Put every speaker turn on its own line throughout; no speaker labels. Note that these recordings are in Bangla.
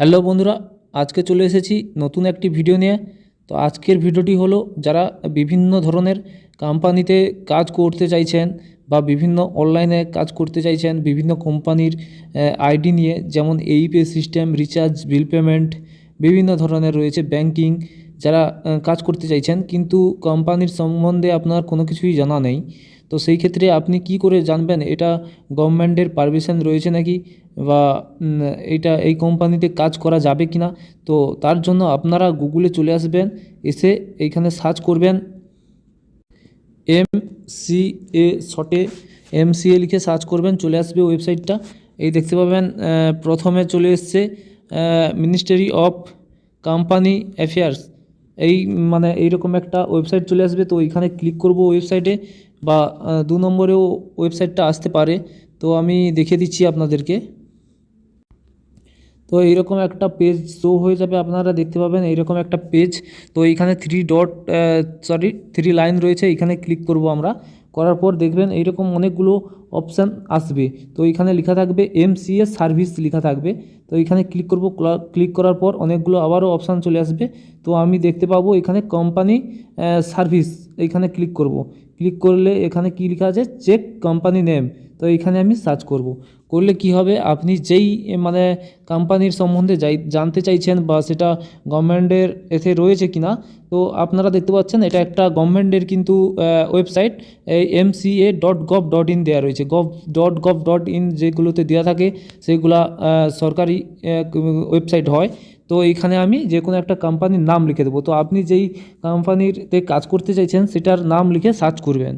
হ্যালো বন্ধুরা, আজকে চলে এসেছি নতুন একটি ভিডিও নিয়ে। তো আজকের ভিডিওটি হলো, যারা বিভিন্ন ধরনের কোম্পানিতে কাজ করতে চাইছেন বা বিভিন্ন অনলাইনে কাজ করতে চাইছেন, বিভিন্ন কোম্পানির আইডি নিয়ে, যেমন এইপে সিস্টেম রিচার্জ বিল পেমেন্ট বিভিন্ন ধরনের রয়েছে ব্যাংকিং যারা কাজ করতে চাইছেন, কিন্তু কোম্পানির সম্বন্ধে আপনার কোনো কিছুই জানা নেই। তো সেই ক্ষেত্রে আপনি কি করে জানবেন? এটা গভর্নমেন্টের পারমিশন রয়েছে নাকি? বা এইটা, এই কোম্পানিতে কাজ করা যাবে কি না তো তার জন্য আপনারা গুগলে চলে আসবেন, এসে এইখানে সার্চ করবেন এম সি এ শর্টে এম সি এ লিখে সার্চ করবেন, চলে আসবে ওয়েবসাইটটা, এই দেখতে পাবেন প্রথমে চলে এসছে মিনিস্ট্রি অফ কোম্পানি অ্যাফেয়ার্স, এই মানে এইরকম একটা ওয়েবসাইট চলে আসবে, তো এইখানে ক্লিক করব ওয়েবসাইটে, বা দু নম্বরেও ওয়েবসাইটটা আসতে পারে, তো আমি দেখিয়ে দিচ্ছি আপনাদেরকে। তো এইরকম একটা পেজ শো হয়ে যাবে, আপনারা দেখতে পাবেন এইরকম একটা পেজ তো এইখানে three dot sorry three line রয়েছে এখানে ক্লিক করব আমরা। করার পর দেখবেন এইরকম অনেকগুলো অপশান আসবে। তো এখানে লেখা থাকবে এমসিএস সার্ভিস লেখা থাকবে। তো এখানে ক্লিক করব ক্লিক করার পর অনেকগুলো আবারও অপশান চলে আসবে। তো আমি দেখতে পাবো এখানে কোম্পানি সার্ভিস এইখানে ক্লিক করব। ক্লিক করলে এখানে কি লেখা আছে? চেক কোম্পানি নেম তো এখানে আমি সার্চ করব। করলে কি হবে? আপনি যেই মানে কোম্পানির সম্বন্ধে যাই, জানতে চাইছেন বা সেটা গভর্নমেন্টের এতে রয়েছে কিনা, তো আপনারা দেখতে পাচ্ছেন এটা একটা গভর্নমেন্টের কিন্তু website M C A dot gov dot in দেওয়া রয়েছে। Gov dot gov dot in যেগুলোতে দেওয়া থাকে, সেগুলা সরকারি ওয়েবসাইট হয়। তো এইখানে আমি যে কোনো একটা কোম্পানির নাম লিখে দেবো। তো আপনি যেই কোম্পানিতে কাজ করতে চাইছেন, সেটার নাম লিখে সার্চ করবেন।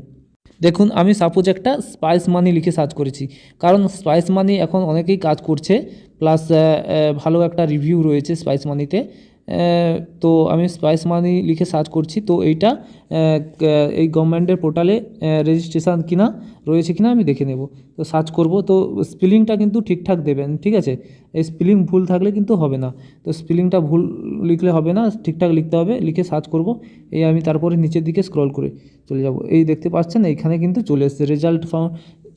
দেখুন, আমি সাপোজ একটা স্পাইস মানি লিখে সার্চ করেছি। কারণ স্পাইস মানি এখন অনেকেই কাজ করছে প্লাস ভালো একটা রিভিউ রয়েছে স্পাইস মানিতে তো আমি স্পাইস মানি লিখে সার্চ করছি। তো এইটা এই গভর্নমেন্টের পোর্টালে রেজিস্ট্রেশন কিনা, রয়েছে কিনা আমি দেখে নেব। তো সার্চ করব। তো স্পেলিংটা কিন্তু ঠিকঠাক দেবেন, ঠিক আছে? এই স্পেলিং ভুল থাকলে কিন্তু হবে না। তো স্পেলিংটা ভুল লিখলে হবে না, ঠিকঠাক লিখতে হবে, লিখে সার্চ করব। এই আমি তারপরে নিচের দিকে স্ক্রল করে চলে যাব। এই দেখতে পাচ্ছেন, এইখানে কিন্তু চলে এসছে রেজাল্ট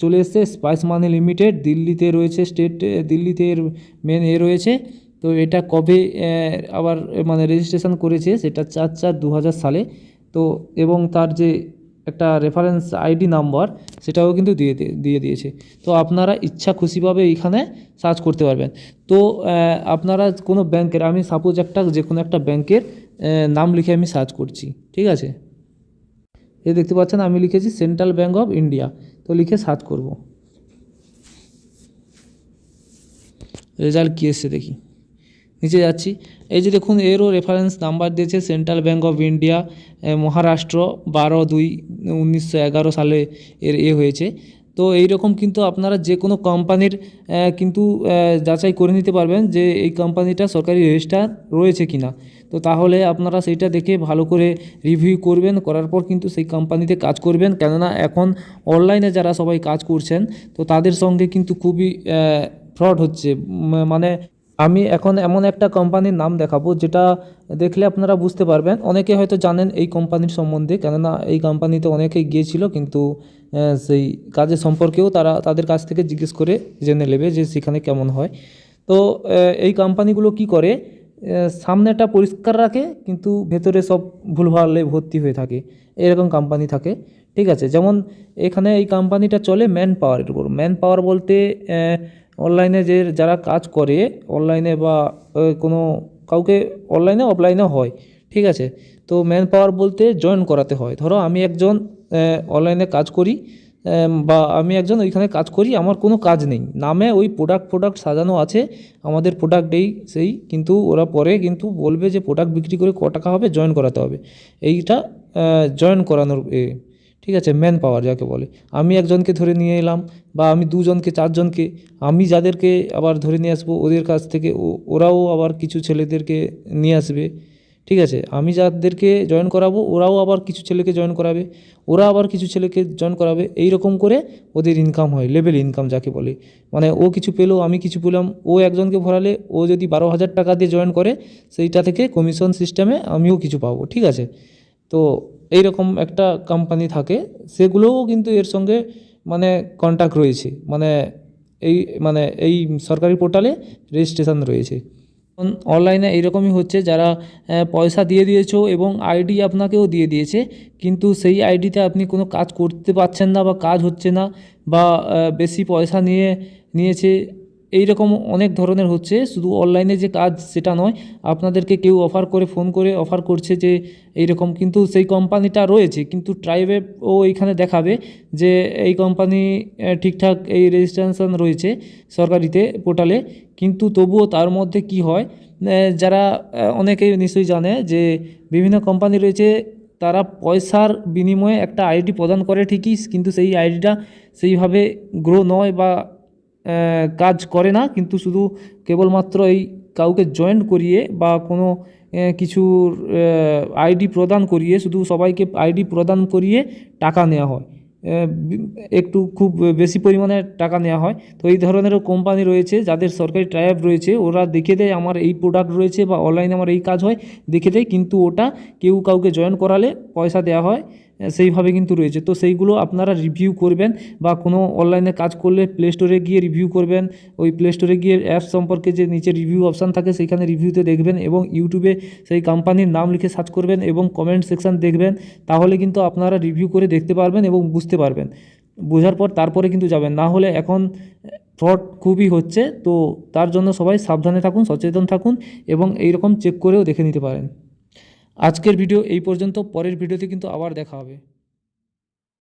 চলে এসছে স্পাইস মানি লিমিটেড দিল্লিতে রয়েছে স্টেট দিল্লিতে এর মেন এ রয়েছে। তো এটা কবে আবার মানে রেজিস্ট্রেশন করেছে সেটা চার চার দু সালে। তো এবং তার যে একটা রেফারেন্স আইডি নাম্বার সেটাও কিন্তু দিয়ে- দিয়ে দিয়েছে। তো আপনারা ইচ্ছা খুশিভাবে এইখানে সার্চ করতে পারবেন। তো আপনারা কোনো ব্যাংকের, আমি সাপোজ একটা যে কোনো একটা ব্যাংকের নাম লিখে আমি সার্চ করছি, ঠিক আছে? এ দেখতে পাচ্ছেন, আমি লিখেছি সেন্ট্রাল ব্যাঙ্ক অফ ইন্ডিয়া তো লিখে সার্চ করব। রেজাল্ট কী এসছে দেখি। নিচে যাচ্ছি। এই যে দেখুন, এরও রেফারেন্স নাম্বার দিয়েছে Central Bank of India Maharashtra, বারো দুই উনিশশো সালে এর এ হয়েছে। তো এই রকম কিন্তু আপনারা যে কোনো কোম্পানির কিন্তু যাচাই করে নিতে পারবেন যে এই কোম্পানিটা সরকারি রেজিস্টার রয়েছে কিনা। তো তাহলে আপনারা সেইটা দেখে ভালো করে রিভিউ করবেন, করার পর কিন্তু সেই কোম্পানিতে কাজ করবেন। কেননা এখন অনলাইনে যারা সবাই কাজ করছেন, তো তাদের সঙ্গে কিন্তু খুবই ফ্রড হচ্ছে। মানে আমি এখন এমন একটা কোম্পানির নাম দেখাবো যেটা দেখলে আপনারা বুঝতে পারবেন। অনেকে হয়তো জানেন এই কোম্পানির সম্বন্ধে, কেননা এই কোম্পানিতে অনেকেই গিয়েছিল কিন্তু সেই কাজের সম্পর্কেও তারা তাদের কাছ থেকে জিজ্ঞেস করে জেনে নেবে যে সেখানে কেমন হয়। তো এই কোম্পানিগুলো কি করে? সামনেটা পরিষ্কার রাখে কিন্তু ভেতরে সব ভুলভালে ভর্তি হয়ে থাকে। এরকম কোম্পানি থাকে, ঠিক আছে? যেমন এখানে এই কোম্পানিটা চলে ম্যান পাওয়ারের উপর। ম্যান পাওয়ার বলতে অনলাইনে যে যারা কাজ করে অনলাইনে বা কোনো কাউকে অনলাইনে অফলাইনে হয়, ঠিক আছে? তো ম্যান পাওয়ার বলতে জয়েন করাতে হয়। ধরো আমি একজন অনলাইনে কাজ করি বা আমি একজন ওইখানে কাজ করি, আমার কোনো কাজ নেই। নামে ওই প্রোডাক্ট প্রোডাক্ট সাজানো আছে, আমাদের প্রোডাক্ট এই, সেই, কিন্তু ওরা পরে কিন্তু বলবে যে প্রোডাক্ট বিক্রি করে ক টাকা হবে জয়েন করাতে হবে। এইটা জয়েন করানোর ঠিক আছে ম্যান পাওয়ার যাকে বলে। আমি একজনকে ধরে নিয়ে এলাম বা আমি দুজনকে, চারজনকে, আমি যাদেরকে আবার ধরে নিয়ে আসব, ওদের কাছ থেকে ওরাও আবার কিছু ছেলেদেরকে নিয়ে আসবে। ঠিক আছে, আমি যাদেরকে জয়েন করাবো, ওরাও আবার কিছু ছেলেকে জয়েন করাবে, ওরা আবার কিছু ছেলেকে জয়েন করাবে। এই রকম করে ওদের ইনকাম হয় লেভেল ইনকাম যাকে বলে। মানে ও কিছু পেল, আমি কিছু পেলাম, ও একজনকে ভরালে, ও যদি বারো হাজার টাকা দিয়ে জয়েন করে, সেইটা থেকে কমিশন সিস্টেমে আমিও কিছু পাবো। ঠিক আছে, তো এইরকম একটা কোম্পানি থাকে, সেগুলোও কিন্তু এর সঙ্গে মানে কন্ট্যাক্ট রয়েছে। মানে এই মানে এই সরকারি পোর্টালে রেজিস্ট্রেশন রয়েছে। অনলাইনে এইরকমই হচ্ছে, যারা পয়সা দিয়ে দিয়েছ এবং আইডি আপনাকেও দিয়ে দিয়েছে, কিন্তু সেই আইডিতে আপনি কোনো কাজ করতে পারছেন না বা কাজ হচ্ছে না বা বেশি পয়সা নিয়ে, নিয়েছে এই রকম অনেক ধরনের হচ্ছে। শুধু অনলাইনে যে কাজ সেটা নয়, আপনাদেরকে কেউ অফার করে ফোন করে অফার করছে যে এই রকম কিন্তু সেই কোম্পানিটা রয়েছে, কিন্তু ট্রাইবে ও এইখানে দেখাবে যে এই কোম্পানি ঠিকঠাক এই রেজিস্ট্রেশন রয়েছে সরকারিতে পোর্টালে কিন্তু তবুও তার মধ্যে কি হয় যারা অনেকেই নিশ্চয়ই জানে যে বিভিন্ন কোম্পানি রয়েছে, তারা পয়সার বিনিময়ে একটা আইডি প্রদান করে ঠিকই, কিন্তু সেই আইডিটা সেইভাবে গ্রো নয় বা কাজ করে না, কিন্তু শুধু কেবলমাত্র এই কাউকে জয়েন করিয়ে বা কোনো কিছুর আইডি প্রদান করিয়ে, শুধু সবাইকে আইডি প্রদান করিয়ে টাকা নেওয়া হয়। একটু খুব বেশি পরিমাণে টাকা নেওয়া হয়। তো এই ধরনেরও কোম্পানি রয়েছে, যাদের সরকারি ট্রায়াব রয়েছে, ওরা দেখে দেয় আমার এই প্রোডাক্ট রয়েছে বা অনলাইনে আমার এই কাজ হয়, দেখে দেয়, কিন্তু ওটা কেউ কাউকে জয়েন করালে পয়সা দেওয়া হয়। সেইভাবে কিন্তু রয়েছে। তো সেইগুলো আপনারা রিভিউ করবেন বা কোনো অনলাইনে কাজ করলে প্লে স্টোরে গিয়ে রিভিউ করবেন। ওই প্লে স্টোরে গিয়ে অ্যাপস সম্পর্কে যে নিচে রিভিউ অপশান থাকে সেইখানে রিভিউতে দেখবেন এবং ইউটিউবে সেই কোম্পানির নাম লিখে সার্চ করবেন এবং কমেন্ট সেকশন দেখবেন। তাহলে কিন্তু আপনারা রিভিউ করে দেখতে পারবেন এবং বুঝতে পারবেন। বোঝার পর তারপরে কিন্তু যাবেন। না হলে এখন ফ্রড খুবই হচ্ছে। তো তার জন্য সবাই সাবধানে থাকুন, সচেতন থাকুন এবং এইরকম চেক করেও দেখে নিতে পারেন। আজকের ভিডিও এই পর্যন্ত পরের ভিডিওতে কিন্তু আবার দেখা হবে।